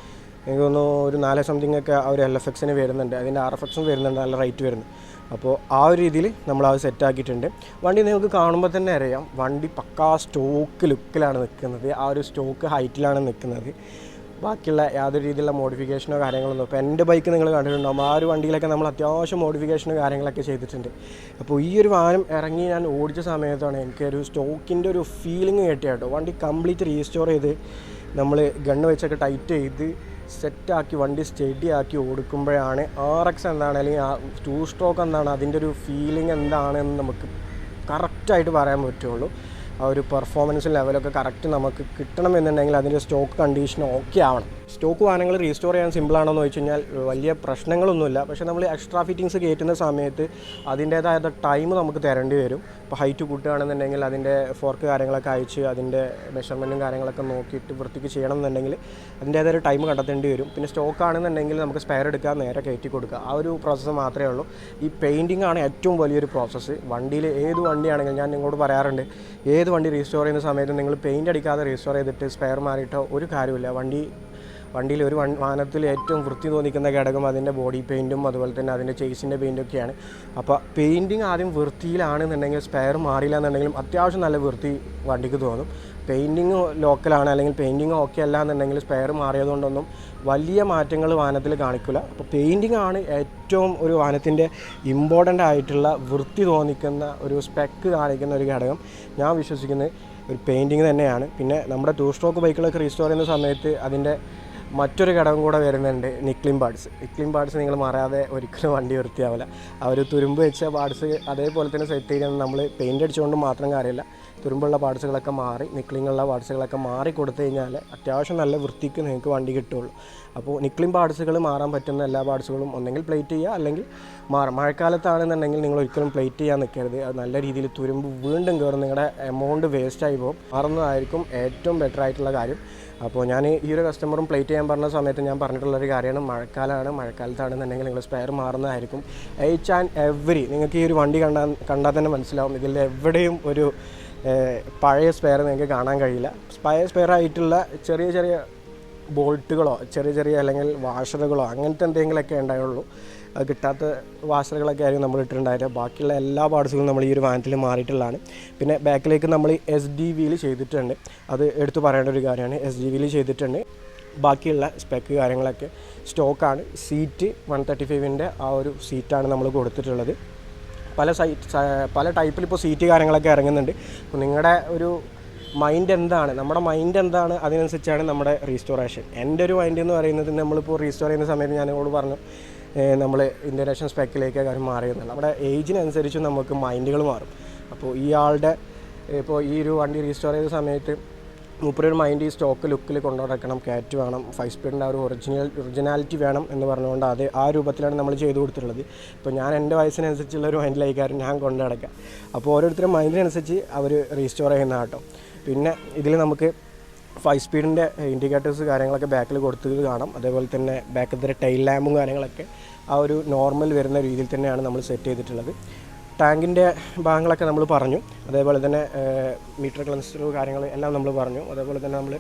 എനിക്ക് തോന്നുന്നു ഒരു നാല് സംതിങ് ഒക്കെ ആ ഒരു എൽ എഫ് എക്സിന് വരുന്നുണ്ട്. അതിന്റെ ആർ എഫ് എക്സും വരുന്നുണ്ട്. നല്ല റേറ്റ് വരുന്നു. അപ്പോൾ ആ ഒരു രീതിയിൽ നമ്മൾ അത് സെറ്റാക്കിയിട്ടുണ്ട് വണ്ടി നിങ്ങൾക്ക് കാണുമ്പോൾ തന്നെ അറിയാം. വണ്ടി പക്കാ സ്റ്റോക്ക് ലുക്കിലാണ് നിൽക്കുന്നത്. ആ ഒരു സ്റ്റോക്ക് ഹൈറ്റിലാണ് നിൽക്കുന്നത്. ബാക്കിയുള്ള യാതൊരു രീതിയിലുള്ള മോഡിഫിക്കേഷനോ കാര്യങ്ങളൊന്നും ഇപ്പോൾ എന്റെ ബൈക്ക് നിങ്ങൾ കണ്ടിട്ടുണ്ടാകും ആ ഒരു വണ്ടിയിലൊക്കെ നമ്മൾ അത്യാവശ്യം മോഡിഫിക്കേഷനോ കാര്യങ്ങളൊക്കെ ചെയ്തിട്ടുണ്ട്. അപ്പോൾ ഈ ഒരു വാഹനം ഇറങ്ങി ഞാൻ ഓടിച്ച സമയത്താണ് എനിക്കൊരു സ്റ്റോക്കിന്റെ ഒരു ഫീലിംഗ് കിട്ടിയ കേട്ടോ. വണ്ടി കംപ്ലീറ്റ് റീസ്റ്റോർ ചെയ്ത് നമ്മൾ ഗണ്ണ് വെച്ചൊക്കെ ടൈറ്റ് ചെയ്ത് സെറ്റാക്കി വണ്ടി സ്റ്റഡി ആക്കി ഓടിക്കുമ്പോഴാണ് ആർ എക്സ് എന്താണ് അല്ലെങ്കിൽ ആ ടൂ സ്ട്രോക്ക് എന്താണ് അതിന്റെ ഒരു ഫീലിംഗ് എന്താണെന്ന് നമുക്ക് കറക്റ്റായിട്ട് പറയാൻ പറ്റുള്ളൂ. ആ ഒരു പെർഫോമൻസ് ലെവലൊക്കെ കറക്റ്റ് നമുക്ക് കിട്ടണം എന്നുണ്ടെങ്കിൽ അതിന്റെ സ്റ്റോക്ക് കണ്ടീഷൻ ഓക്കെ ആവണം. സ്റ്റോക്ക് വാഹനങ്ങൾ റീസ്റ്റോർ ചെയ്യാൻ സിമ്പിളാണെന്ന് വെച്ച് കഴിഞ്ഞാൽ വലിയ പ്രശ്നങ്ങളൊന്നുമില്ല. പക്ഷേ നമ്മൾ എക്സ്ട്രാ ഫിറ്റിങ്സ് കയറ്റുന്ന സമയത്ത് അതിന്റേതായ ടൈം നമുക്ക് തരേണ്ടി വരും. ഇപ്പോൾ ഹൈറ്റ് കൂട്ടുകയാണെന്നുണ്ടെങ്കിൽ അതിന്റെ ഫോർക്ക് കാര്യങ്ങളൊക്കെ അയച്ച് അതിന്റെ മെഷർമെന്റും കാര്യങ്ങളൊക്കെ നോക്കിയിട്ട് വൃത്തിക്ക് ചെയ്യണം എന്നുണ്ടെങ്കിൽ അതിന്റേതായ ഒരു ടൈം കണ്ടെത്തേണ്ടി വരും. പിന്നെ സ്റ്റോക്ക് ആണെന്നുണ്ടെങ്കിൽ നമുക്ക് സ്പെയർ എടുക്കുക നേരെ കയറ്റി കൊടുക്കുക. ആ ഒരു പ്രോസസ്സ് മാത്രമേ ഉള്ളൂ. ഈ പെയിന്റിംഗ് ആണ് ഏറ്റവും വലിയൊരു പ്രോസസ്സ് വണ്ടിയിൽ ഏത് വണ്ടിയാണെങ്കിലും ഞാൻ നിങ്ങളോട് പറയാറുണ്ട് ഏത് വണ്ടി റീസ്റ്റോർ ചെയ്യുന്ന സമയത്ത് നിങ്ങൾ പെയിന്റ് അടിക്കാതെ റീസ്റ്റോർ ചെയ്തിട്ട് സ്പെയർ മാറിയിട്ടോ ഒരു കാര്യമില്ല വണ്ടി വണ്ടിയിൽ ഒരു വാഹനത്തിൽ ഏറ്റവും വൃത്തി തോന്നിക്കുന്ന ഘടകം അതിന്റെ ബോഡി പെയിന്റും അതുപോലെ തന്നെ അതിന്റെ ചേസിന്റെ പെയിന്റൊക്കെയാണ് അപ്പോൾ പെയിന്റിങ് ആദ്യം വൃത്തിയിലാണെന്നുണ്ടെങ്കിൽ സ്പെയർ മാറിയില്ല എന്നുണ്ടെങ്കിലും അത്യാവശ്യം നല്ല വൃത്തി വണ്ടിക്ക് തോന്നും. പെയിന്റിങ് ലോക്കലാണ് അല്ലെങ്കിൽ പെയിന്റിങ് ഓക്കെ അല്ല എന്നുണ്ടെങ്കിൽ സ്പെയർ മാറിയതുകൊണ്ടൊന്നും വലിയ മാറ്റങ്ങൾ വാഹനത്തിൽ കാണിക്കില്ല അപ്പോൾ പെയിന്റിങ് ആണ് ഏറ്റവും ഒരു വാഹനത്തിന്റെ ഇമ്പോർട്ടന്റ് ആയിട്ടുള്ള വൃത്തി തോന്നിക്കുന്ന ഒരു സ്പെക്ക് കാണിക്കുന്ന ഒരു ഘടകം. ഞാൻ വിശ്വസിക്കുന്നത് ഒരു പെയിന്റിങ് തന്നെയാണ്. പിന്നെ നമ്മുടെ ടൂ സ്ട്രോക്ക് ബൈക്കുകളൊക്കെ റീസ്റ്റോർ ചെയ്യുന്ന സമയത്ത് അതിന്റെ മറ്റൊരു ഘടകം കൂടെ വരുന്നുണ്ട് നിക്ലിം പാർട്സ്. നിക്ലിം പാർട്സ് നിങ്ങൾ മാറാതെ ഒരിക്കലും വണ്ടി വൃത്തിയാവില്ല. ആ ഒരു തുരുമ്പ് വെച്ച പാർട്സ് അതേപോലെ തന്നെ സെറ്റ് ചെയ്യാൻ നമ്മൾ പെയിന്റ് അടിച്ചുകൊണ്ട് മാത്രം കാര്യമില്ല തുരുമ്പുള്ള പാർട്സുകളൊക്കെ മാറി നിക്ലിങ്ങുള്ള പാർട്സുകളൊക്കെ മാറി കൊടുത്തു കഴിഞ്ഞാൽ അത്യാവശ്യം നല്ല വൃത്തിക്ക് നിങ്ങൾക്ക് വണ്ടി കിട്ടുള്ളൂ. അപ്പോൾ നിക്ലിം പാർട്സുകൾ മാറാൻ പറ്റുന്ന എല്ലാ പാർട്സുകളും ഒന്നെങ്കിൽ പ്ലേറ്റ് ചെയ്യുക അല്ലെങ്കിൽ മാറാം. മഴക്കാലത്താണെന്നുണ്ടെങ്കിൽ നിങ്ങൾ ഒരിക്കലും പ്ലേറ്റ് ചെയ്യാൻ നിൽക്കരുത് അത് നല്ല രീതിയിൽ തുരുമ്പ് വീണ്ടും കയറും നിങ്ങളുടെ എമൗണ്ട് വേസ്റ്റായി പോകും. മാറുന്നതായിരിക്കും ഏറ്റവും ബെറ്റർ ആയിട്ടുള്ള കാര്യം. അപ്പോൾ ഞാൻ ഈ ഒരു കസ്റ്റമറും പ്ലേറ്റ് ചെയ്യാൻ പറഞ്ഞ സമയത്ത് ഞാൻ പറഞ്ഞിട്ടുള്ളൊരു കാര്യമാണ്. മഴക്കാലമാണ് മഴക്കാലത്താണെന്നുണ്ടെങ്കിൽ നിങ്ങൾ സ്പെയർ മാറുന്നതായിരിക്കും. എച്ച് ആൻഡ് എവറി നിങ്ങൾക്ക് ഈ ഒരു വണ്ടി കണ്ടാൽ കണ്ടാൽ തന്നെ മനസ്സിലാവും. ഇതിൽ എവിടെയും ഒരു പഴയ സ്പെയർ നിങ്ങൾക്ക് കാണാൻ കഴിയില്ല. പഴയ സ്പെയർ ആയിട്ടുള്ള ചെറിയ ചെറിയ ബോൾട്ടുകളോ ചെറിയ ചെറിയ അല്ലെങ്കിൽ വാഷറുകളോ അങ്ങനത്തെ എന്തെങ്കിലുമൊക്കെ ഉണ്ടായുള്ളൂ. കിട്ടാത്ത വാഷറുകളൊക്കെ ആയിരിക്കും നമ്മൾ ഇട്ടിട്ടുണ്ടായിരുന്നത് ബാക്കിയുള്ള എല്ലാ പാർട്സുകളും നമ്മൾ ഈ ഒരു വാനത്തിൽ മാറിയിട്ടുള്ളതാണ്. പിന്നെ ബാക്കിലേക്ക് നമ്മൾ എസ് ഡി വിയിൽ ചെയ്തിട്ടുണ്ട്. അത് എടുത്തു പറയേണ്ട ഒരു കാര്യമാണ്. എസ് ഡി വിയിൽ ചെയ്തിട്ടുണ്ട്. ബാക്കിയുള്ള സ്പെക്ക് കാര്യങ്ങളൊക്കെ സ്റ്റോക്കാണ് സീറ്റ് വൺ തേർട്ടി ഫൈവിന്റെ ആ ഒരു സീറ്റാണ് നമ്മൾ കൊടുത്തിട്ടുള്ളത്. പല സൈറ്റ് പല ടൈപ്പിൽ ഇപ്പോൾ സീറ്റ് കാര്യങ്ങളൊക്കെ ഇറങ്ങുന്നുണ്ട്. നിങ്ങളുടെ ഒരു മൈൻഡ് എന്താണ്? നമ്മുടെ മൈൻഡ് എന്താണ്? അതിനനുസരിച്ചാണ് നമ്മുടെ റീസ്റ്റോറേഷൻ എന്റെ ഒരു മൈൻഡ് എന്ന് പറയുന്നത് നമ്മളിപ്പോൾ റീസ്റ്റോർ ചെയ്യുന്ന സമയത്ത് നിങ്ങളോട് പറഞ്ഞു നമ്മൾ ഇന്റർനാഷണൽ സ്പെക്കിലേക്ക് കാര്യം മാറിയെന്നുള്ളത് നമ്മുടെ ഏജിനനുസരിച്ച് നമുക്ക് മൈൻഡുകൾ മാറും. അപ്പോൾ ഇയാളുടെ ഇപ്പോൾ ഈ ഒരു വണ്ടി റീസ്റ്റോർ ചെയ്ത സമയത്ത് മൂപ്പരൊരു മൈൻഡ് ഈ സ്റ്റോക്ക് ലുക്കിൽ കൊണ്ടുനടക്കണം കാറ്റ് വേണം ഫൈവ് സ്പീഡിന്റെ ആ ഒരു ഒറിജിനൽ ഒറിജിനാലിറ്റി വേണം എന്ന് പറഞ്ഞുകൊണ്ട് അത് ആ രൂപത്തിലാണ് നമ്മൾ ചെയ്തു കൊടുത്തിട്ടുള്ളത്. ഇപ്പോൾ ഞാൻ എന്റെ വയസ്സിനനുസരിച്ചുള്ള ഒരു മൈൻഡിലായിക്കാരും ഞാൻ കൊണ്ടു നടക്കുക അപ്പോൾ ഓരോരുത്തരും മൈൻഡിനനുസരിച്ച് അവർ റീസ്റ്റോർ ചെയ്യുന്ന കേട്ടോ പിന്നെ ഇതിൽ നമുക്ക് ഫൈവ് സ്പീഡിന്റെ ഇൻഡിക്കേറ്റേഴ്സ് കാര്യങ്ങളൊക്കെ ബാക്കിൽ കൊടുത്തത് കാണാം. അതേപോലെ തന്നെ ബാക്കത്തെ ടൈൽ ലാമ്പും കാര്യങ്ങളൊക്കെ ആ ഒരു നോർമൽ വരുന്ന രീതിയിൽ തന്നെയാണ് നമ്മൾ സെറ്റ് ചെയ്തിട്ടുള്ളത്. ടാങ്കിന്റെ ഭാഗങ്ങളൊക്കെ നമ്മൾ പറഞ്ഞു. അതേപോലെ തന്നെ മീറ്റർ ക്ലൻസർ കാര്യങ്ങൾ എല്ലാം നമ്മൾ പറഞ്ഞു. അതേപോലെ തന്നെ നമ്മൾ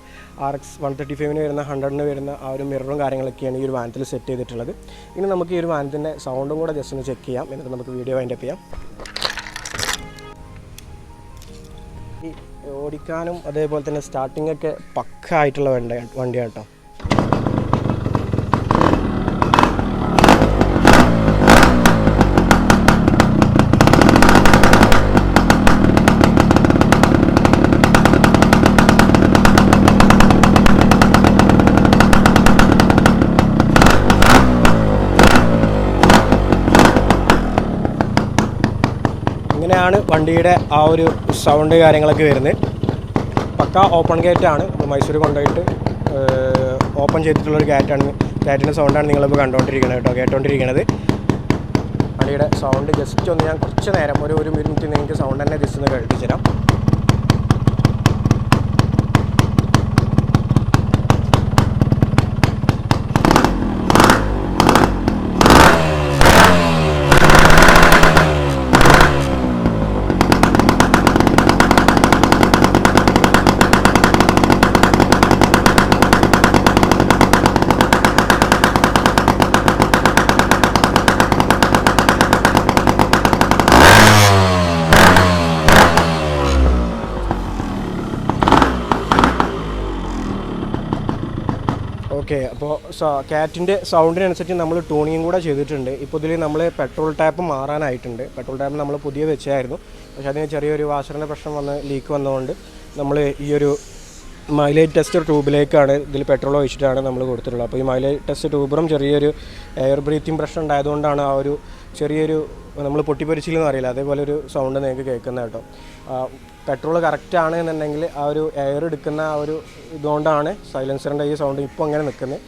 ആർ എക്സ് വൺ തേർട്ടി ഫൈവിന് വരുന്ന ഹൺഡ്രഡിന് വരുന്ന ആ ഒരു മിററും കാര്യങ്ങളൊക്കെയാണ് ഈ ഒരു വാനത്തിൽ സെറ്റ് ചെയ്തിട്ടുള്ളത്. ഇനി നമുക്ക് ഈ ഒരു വാനത്തിന്റെ സൗണ്ടും കൂടെ ജസ്റ്റ് ഒന്ന് ചെക്ക് ചെയ്യാം. എന്നിട്ട് നമുക്ക് വീഡിയോ വൈൻഡപ്പ് ചെയ്യാം. ഓടിക്കാനും അതേപോലെ തന്നെ സ്റ്റാർട്ടിംഗ് ഒക്കെ പക്ക ആയിട്ടുള്ള വണ്ടി വണ്ടിയാണ് കേട്ടോ ഇങ്ങനെയാണ് വണ്ടിയുടെ ആ ഒരു സൗണ്ട് കാര്യങ്ങളൊക്കെ വരുന്നത്. പക്ക ഓപ്പൺ ഗേറ്റാണ് മൈസൂർ കൊണ്ടുപോയിട്ട് ഓപ്പൺ ചെയ്തിട്ടുള്ളൊരു ഗേറ്റാണ് ഗേറ്റിന്റെ സൗണ്ടാണ് നിങ്ങളിപ്പോൾ കണ്ടുകൊണ്ടിരിക്കുന്നത് കേട്ടോ കേട്ടോണ്ടിരിക്കുന്നത് വണ്ടിയുടെ സൗണ്ട് ജസ്റ്റ് ഒന്ന് ഞാൻ കുറച്ച് നേരം ഒരു ഒരു മിനിറ്റ് നിങ്ങൾക്ക് സൗണ്ട് തന്നെ ജസ്റ്റ് ഒന്ന് കേൾപ്പിച്ചു തരാം ഓക്കെ കാറ്റിന്റെ സൗണ്ടിനനുസരിച്ച് നമ്മൾ ടൂണിങ്ങും കൂടെ ചെയ്തിട്ടുണ്ട്. ഇപ്പോൾ ഇതിൽ നമ്മൾ പെട്രോൾ ടാപ്പ് മാറാനായിട്ടുണ്ട്. പെട്രോൾ ടാപ്പ് നമ്മൾ പുതിയ വെച്ചായിരുന്നു പക്ഷേ അതിന് ചെറിയൊരു വാഷറിന്റെ പ്രശ്നം വന്ന് ലീക്ക് വന്നതുകൊണ്ട് നമ്മൾ ഈ ഒരു മൈലേജ് ടെസ്റ്റ് ട്യൂബിലേക്കാണ് ഇതിൽ പെട്രോൾ ഒഴിച്ചിട്ടാണ് നമ്മൾ കൊടുത്തിട്ടുള്ളത്. അപ്പോൾ ഈ മൈലേജ് ടെസ്റ്റ് ട്യൂബറും ചെറിയൊരു എയർ ബ്രീത്തിങ് പ്രശ്നം ഉണ്ടായതുകൊണ്ടാണ് ആ ഒരു ചെറിയൊരു നമ്മൾ പൊട്ടിപ്പൊരിച്ചില്ലെന്ന് അറിയില്ല. അതേപോലെ ഒരു സൗണ്ട് നിങ്ങൾക്ക് കേൾക്കുന്ന കേട്ടോ. പെട്രോൾ കറക്റ്റാണ് എന്നുണ്ടെങ്കിൽ ആ ഒരു എയർ എടുക്കുന്ന ആ ഒരു ഇതുകൊണ്ടാണ് സൈലൻസറിന്റെ ഈ സൗണ്ട് ഇപ്പോൾ അങ്ങനെ നിൽക്കുന്നത്.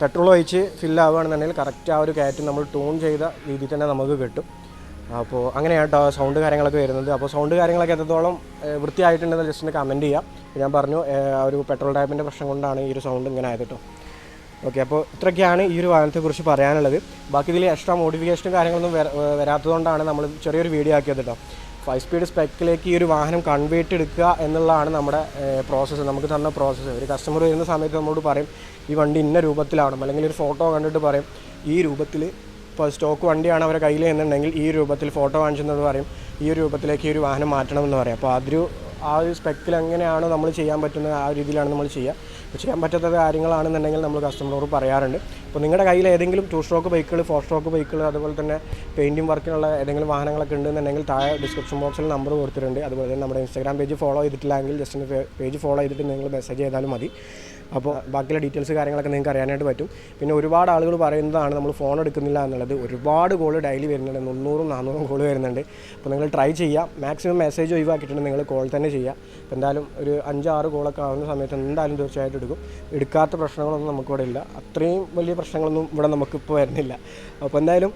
പെട്രോൾ ഒഴിച്ച് ഫില്ലാവുകയാണെന്നുണ്ടെങ്കിൽ കറക്റ്റ് ആ ഒരു കയറ്റ് നമ്മൾ ട്യൂൺ ചെയ്ത രീതിയിൽ തന്നെ നമുക്ക് കിട്ടും. അപ്പോൾ അങ്ങനെയാണ് കേട്ടോ സൗണ്ട് കാര്യങ്ങളൊക്കെ വരുന്നത്. അപ്പോൾ സൗണ്ട് കാര്യങ്ങളൊക്കെ എത്രത്തോളം വൃത്തിയായിട്ടുണ്ടെന്ന് ജസ്റ്റ് ഒന്ന് കമന്റ് ചെയ്യാം. ഞാൻ പറഞ്ഞു ഒരു പെട്രോൾ ടാപ്പിന്റെ പ്രശ്നം കൊണ്ടാണ് ഈ ഒരു സൗണ്ട് ഇങ്ങനെ ആയത് കേട്ടോ ഓക്കെ അപ്പോൾ ഇത്രയൊക്കെയാണ് ഈ ഒരു വാഹനത്തെക്കുറിച്ച് പറയാനുള്ളത്. ബാക്കി ഇതിൽ എക്സ്ട്രാ മോഡിഫിക്കേഷനും കാര്യങ്ങളൊന്നും വരാത്തതുകൊണ്ടാണ് നമ്മൾ ചെറിയൊരു വീഡിയോ ആക്കിയത് കേട്ടോ ഫൈവ് സ്പീഡ് സ്പെക്കിലേക്ക് ഈ ഒരു വാഹനം കൺവേർട്ട് എടുക്കുക എന്നുള്ളതാണ് നമ്മുടെ പ്രോസസ്സ് നമുക്ക് തന്ന പ്രോസസ്സ് ഒരു കസ്റ്റമർ വരുന്ന സമയത്ത് നമ്മളോട് പറയും ഈ വണ്ടി ഇന്ന രൂപത്തിലാവണം. അല്ലെങ്കിൽ ഒരു ഫോട്ടോ കണ്ടിട്ട് പറയും ഈ രൂപത്തിൽ ഇപ്പോൾ സ്റ്റോക്ക് വണ്ടിയാണ് അവരുടെ കയ്യിൽ എന്നുണ്ടെങ്കിൽ ഈ രൂപത്തിൽ ഫോട്ടോ കാണിച്ചെന്നത് പറയും. ഈ ഒരു രൂപത്തിലേക്ക് ഈ ഒരു വാഹനം മാറ്റണം എന്ന് പറയും. അപ്പോൾ അതൊരു ആ ഒരു സ്പെക്കിൽ എങ്ങനെയാണോ നമ്മൾ ചെയ്യാൻ പറ്റുന്നത് ആ രീതിയിലാണ് നമ്മൾ ചെയ്യുക. ചെയ്യാൻ പറ്റാത്ത കാര്യങ്ങളാണെന്നുണ്ടെങ്കിൽ നമ്മൾ കസ്റ്റമറോട് പറയാറുണ്ട്. അപ്പോൾ നിങ്ങളുടെ കയ്യിൽ ഏതെങ്കിലും ടു സ്ട്രോക്ക് ബൈക്കുകൾ ഫോർ സ്ട്രോക്ക് ബൈക്കുകൾ അതുപോലെ തന്നെ പെയിന്റിംഗ് വർക്കിനുള്ള ഏതെങ്കിലും വാഹനങ്ങളൊക്കെ ഉണ്ടെന്നുണ്ടെങ്കിൽ താഴെ ഡിസ്ക്രിപ്ഷൻ ബോക്സിൽ നമ്പർ കൊടുത്തിട്ടുണ്ട്. അതുപോലെ തന്നെ നമ്മുടെ ഇൻസ്റ്റാഗ്രാം പേജ് ഫോളോ ചെയ്തിട്ടില്ലെങ്കിൽ ജസ്റ്റ് പേജ് ഫോളോ ചെയ്തിട്ട് നിങ്ങൾ മെസ്സേജ് ചെയ്താലും മതി. അപ്പോൾ ബാക്കിയുള്ള ഡീറ്റെയിൽസ് കാര്യങ്ങളൊക്കെ നിങ്ങൾക്ക് അറിയാനായിട്ട് പറ്റും. പിന്നെ ഒരുപാട് ആളുകൾ പറയുന്നതാണ് നമ്മൾ ഫോൺ എടുക്കുന്നില്ല എന്നുള്ളത്. ഒരുപാട് കോൾ ഡെയിലി വരുന്നുണ്ട്. മുന്നൂറും നാനൂറും കോൾ വരുന്നുണ്ട്. അപ്പോൾ നിങ്ങൾ ട്രൈ ചെയ്യുക. മാക്സിമം മെസ്സേജ് ഒഴിവാക്കിയിട്ടുണ്ട് നിങ്ങൾ കോൾ തന്നെ ചെയ്യുക. അപ്പോൾ എന്തായാലും ഒരു അഞ്ചാറ് കോളൊക്കെ ആവുന്ന സമയത്ത് എന്തായാലും തീർച്ചയായിട്ടും എടുക്കും. എടുക്കാത്ത പ്രശ്നങ്ങളൊന്നും നമുക്കിവിടെ ഇല്ല. അത്രയും വലിയ പ്രശ്നങ്ങളൊന്നും ഇവിടെ നമുക്കിപ്പോൾ വരുന്നില്ല. അപ്പോൾ എന്തായാലും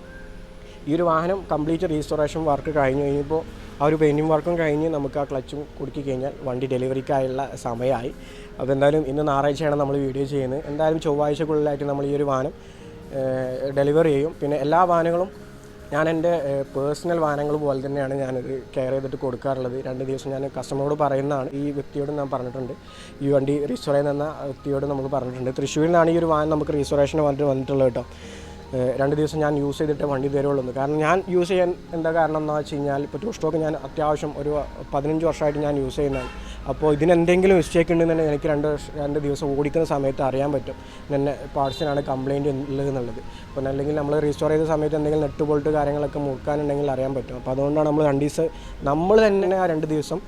ഈ ഒരു വാഹനം കംപ്ലീറ്റ് റീസ്റ്റോറേഷൻ വർക്ക് കഴിഞ്ഞു. കഴിഞ്ഞപ്പോൾ ആ ഒരു പെയിന്റിങ് വർക്കും കഴിഞ്ഞ് നമുക്ക് ആ ക്ലച്ചും കുടുക്കി കഴിഞ്ഞാൽ വണ്ടി ഡെലിവറിക്കായുള്ള സമയമായി. അപ്പോൾ എന്തായാലും ഇന്ന് ഞായറാഴ്ചയാണ് നമ്മൾ വീഡിയോ ചെയ്യുന്നത്. എന്തായാലും ചൊവ്വാഴ്ചക്കുള്ളിലായിട്ട് നമ്മൾ ഈ ഒരു വാഹനം ഡെലിവറി ചെയ്യും. പിന്നെ എല്ലാ വാഹനങ്ങളും ഞാൻ എന്റെ പേഴ്സണൽ വാഹനങ്ങൾ പോലെ തന്നെയാണ് ഞാനിത് കെയർ ചെയ്തിട്ട് കൊടുക്കാറുള്ളത്. രണ്ട് ദിവസം ഞാൻ കസ്റ്റമറോട് പറയുന്നതാണ്. ഈ വ്യക്തിയോട് ഞാൻ പറഞ്ഞിട്ടുണ്ട്. ഈ വണ്ടി റീസ്റ്റോർ ചെയ്യുന്ന വ്യക്തിയോട് നമുക്ക് പറഞ്ഞിട്ടുണ്ട്. തൃശ്ശൂരിൽ നിന്നാണ് ഈ ഒരു വാഹനം നമുക്ക് റീസ്റ്റോറേഷൻ വന്നിട്ട് വന്നിട്ടുള്ളത് കേട്ടോ. രണ്ട് ദിവസം ഞാൻ യൂസ് ചെയ്തിട്ട് വണ്ടി തരുള്ളൂ കാരണം ഞാൻ യൂസ് ചെയ്യാൻ എന്താ കാരണം എന്ന് വെച്ച് കഴിഞ്ഞാൽ ഇപ്പോൾ ടു സ്റ്റോക്ക് ഞാൻ അത്യാവശ്യം ഒരു പതിനഞ്ച് വർഷമായിട്ട് ഞാൻ യൂസ് ചെയ്യുന്നതാണ്. അപ്പോൾ ഇതിനെന്തെങ്കിലും മിസ്റ്റേക്ക് ഉണ്ടെന്ന് എനിക്ക് രണ്ട് രണ്ട് ദിവസം ഓടിക്കുന്ന സമയത്ത് അറിയാൻ പറ്റും. എന്നെ പാർട്സിനാണ് കംപ്ലയിന്റ് ഉള്ളത് എന്നുള്ളത്. അപ്പോൾ അല്ലെങ്കിൽ നമ്മൾ റീസ്റ്റോർ ചെയ്ത സമയത്ത് എന്തെങ്കിലും നെറ്റ് ബോൾട്ട് കാര്യങ്ങളൊക്കെ മുറുക്കാനുണ്ടെങ്കിൽ അറിയാൻ പറ്റും. അപ്പോൾ അതുകൊണ്ടാണ് നമ്മൾ രണ്ട് ദിവസം നമ്മൾ തന്നെ ആ രണ്ട് ദിവസം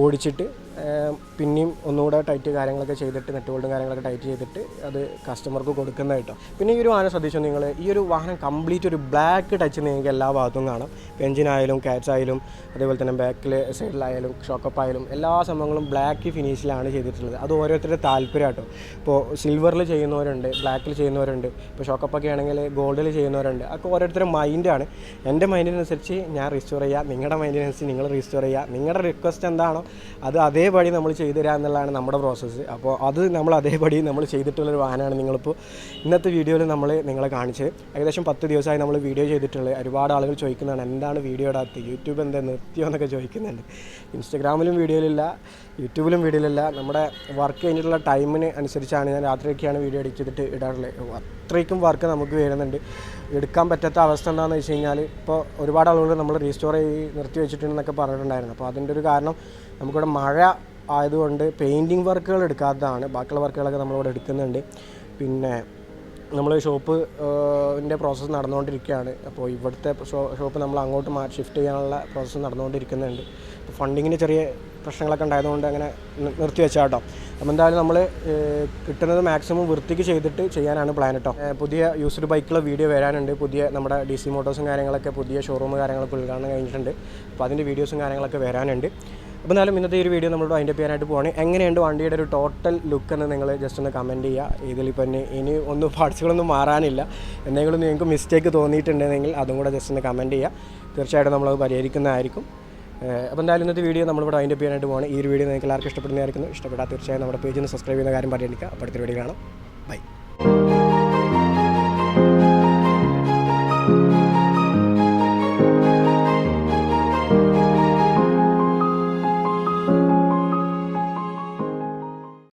ഓടിച്ചിട്ട് പിന്നെയും ഒന്നുകൂടെ ടൈറ്റ് കാര്യങ്ങളൊക്കെ ചെയ്തിട്ട് നെറ്റ് ബോൾട്ടും കാര്യങ്ങളൊക്കെ ടൈറ്റ് ചെയ്തിട്ട് അത് കസ്റ്റമർക്ക് കൊടുക്കുന്ന കേട്ടോ. പിന്നെ ഈ ഒരു വാഹനം ശ്രദ്ധിച്ചു നിങ്ങൾ ഈ ഒരു വാഹനം കംപ്ലീറ്റ് ഒരു ബ്ലാക്ക് ടച്ച് നിങ്ങൾക്ക് എല്ലാ ഭാഗത്തും കാണാം. എഞ്ചിനായാലും കാറ്റ്സ് ആയാലും അതേപോലെ തന്നെ ബാക്കിൽ സൈഡിലായാലും ഷോക്കപ്പ് ആയാലും എല്ലാ സംഭവങ്ങളും ബ്ലാക്ക് ഫിനിഷിലാണ് ചെയ്തിട്ടുള്ളത്. അത് ഓരോരുത്തരുടെ താല്പര്യം കേട്ടോ ഇപ്പോൾ സിൽവറിൽ ചെയ്യുന്നവരുണ്ട് ബ്ലാക്കിൽ ചെയ്യുന്നവരുണ്ട്. ഇപ്പോൾ ഷോക്കപ്പൊക്കെ ആണെങ്കിൽ ഗോൾഡിൽ ചെയ്യുന്നവരുണ്ട്. അതൊക്കെ ഓരോരുത്തരുടെ മൈൻഡാണ് എന്റെ മൈൻഡിനനുസരിച്ച് ഞാൻ റിസ്റ്റോർ ചെയ്യുക നിങ്ങളുടെ മൈൻഡിനനുസരിച്ച് നിങ്ങൾ റിസ്റ്റോർ ചെയ്യുക നിങ്ങളുടെ റിക്വസ്റ്റ് എന്താണോ അത് അത് അതേപടി നമ്മൾ ചെയ്തു തരാം എന്നുള്ളതാണ് നമ്മുടെ പ്രോസസ്സ് അപ്പോൾ അത് നമ്മൾ അതേപടി നമ്മൾ ചെയ്തിട്ടുള്ളൊരു വാഹനമാണ് നിങ്ങളിപ്പോൾ ഇന്നത്തെ വീഡിയോയിൽ നമ്മൾ നിങ്ങളെ കാണിച്ച് ഏകദേശം പത്ത് ദിവസമായി നമ്മൾ വീഡിയോ ചെയ്തിട്ടുള്ളത്. ഒരുപാട് ആളുകൾ ചോദിക്കുന്നതാണ് എന്താണ് വീഡിയോ ഇടാത്ത യൂട്യൂബ് എന്താ നിർത്തിയോ? എന്നൊക്കെ ചോദിക്കുന്നുണ്ട്. ഇൻസ്റ്റഗ്രാമിലും വീഡിയോയിലില്ല യൂട്യൂബിലും വീഡിയോയിലില്ല നമ്മുടെ വർക്ക് കഴിഞ്ഞിട്ടുള്ള ടൈമിന് അനുസരിച്ചാണ് ഞാൻ രാത്രിയൊക്കെയാണ് വീഡിയോ എഡിറ്റ് ചെയ്തിട്ട് ഇടാറുള്ളത്. അത്രയ്ക്കും വർക്ക് നമുക്ക് വരുന്നുണ്ട്. എടുക്കാൻ പറ്റാത്ത അവസ്ഥ എന്താണെന്ന് വെച്ച് കഴിഞ്ഞാൽ ഇപ്പോൾ ഒരുപാട് ആളുകൾ നമ്മൾ റീസ്റ്റോർ ചെയ്ത് നിർത്തി വെച്ചിട്ടുണ്ടെന്നൊക്കെ പറഞ്ഞിട്ടുണ്ടായിരുന്നു. അപ്പോൾ അതിന്റെ ഒരു കാരണം നമുക്കിവിടെ മഴ ആയതുകൊണ്ട് പെയിന്റിങ് വർക്കുകൾ എടുക്കാത്തതാണ്. ബാക്കിയുള്ള വർക്കുകളൊക്കെ നമ്മളിവിടെ എടുക്കുന്നുണ്ട്. പിന്നെ നമ്മൾ ഷോപ്പ് ന്റെ പ്രോസസ്സ് നടന്നുകൊണ്ടിരിക്കുകയാണ്. അപ്പോൾ ഇവിടുത്തെ ഷോപ്പ് നമ്മൾ അങ്ങോട്ട് മാറ്റി ഷിഫ്റ്റ് ചെയ്യാനുള്ള പ്രോസസ്സ് നടന്നുകൊണ്ടിരിക്കുന്നുണ്ട്. അപ്പോൾ ഫണ്ടിങ്ങിന് ചെറിയ പ്രശ്നങ്ങളൊക്കെ ഉണ്ടായതുകൊണ്ട് അങ്ങനെ നിർത്തി വെച്ചാൽ കേട്ടോ. അപ്പോൾ എന്തായാലും നമ്മൾ കിട്ടുന്നത് മാക്സിമം വൃത്തിക്ക് ചെയ്തിട്ട് ചെയ്യാനാണ് പ്ലാൻ കേട്ടോ പുതിയ യൂസ്ഡ് ബൈക്കുള്ള വീഡിയോ വരാനുണ്ട്. പുതിയ നമ്മുടെ ഡി സി മോട്ടോഴ്സും കാര്യങ്ങളൊക്കെ പുതിയ ഷോറൂം കാര്യങ്ങളൊക്കെ ഉദ്ഘാടനം കഴിഞ്ഞിട്ടുണ്ട്. അപ്പോൾ അതിന്റെ വീഡിയോസും കാര്യങ്ങളൊക്കെ വരാനുണ്ട്. അപ്പോൾ എന്നാലും ഇന്നത്തെ ഒരു വീഡിയോ നമ്മളോട് അതിന്റെ പേരായിട്ട് പോവാണ്. എങ്ങനെയുണ്ട് വണ്ടിയുടെ ഒരു ടോട്ടൽ ലുക്ക് എന്ന് നിങ്ങൾ ജസ്റ്റ് ഒന്ന് കമന്റ് ചെയ്യുക. ഇതിലിപ്പോൾ ഇനി ഇനി ഒന്നും പാർട്സുകളൊന്നും മാറാനില്ല. എന്തെങ്കിലും നിങ്ങൾക്ക് മിസ്റ്റേക്ക് തോന്നിയിട്ടുണ്ടെങ്കിൽ അതും കൂടെ ജസ്റ്റ് ഒന്ന് കമന്റ് ചെയ്യുക. തീർച്ചയായിട്ടും നമ്മളത് പരിഹരിക്കുന്നതായിരിക്കും. അപ്പോൾ എന്തായാലും ഇന്നത്തെ വീഡിയോ നമ്മളിവിടെ അതിന്റെ പേരായിട്ട് പോവാണ്. ഈ ഒരു വീഡിയോ നിങ്ങൾക്ക് എല്ലാവർക്കും ഇഷ്ടപ്പെടുന്നതായിരിക്കും ഇഷ്ടപ്പെട്ടാൽ തീർച്ചയായും നമ്മുടെ പേജ് ഒന്ന് സബ്സ്ക്രൈബ് ചെയ്യുന്ന കാര്യം പരിഗണിക്കുക. അപ്പോൾ അടുത്ത വീഡിയോ കാണാം. ബൈ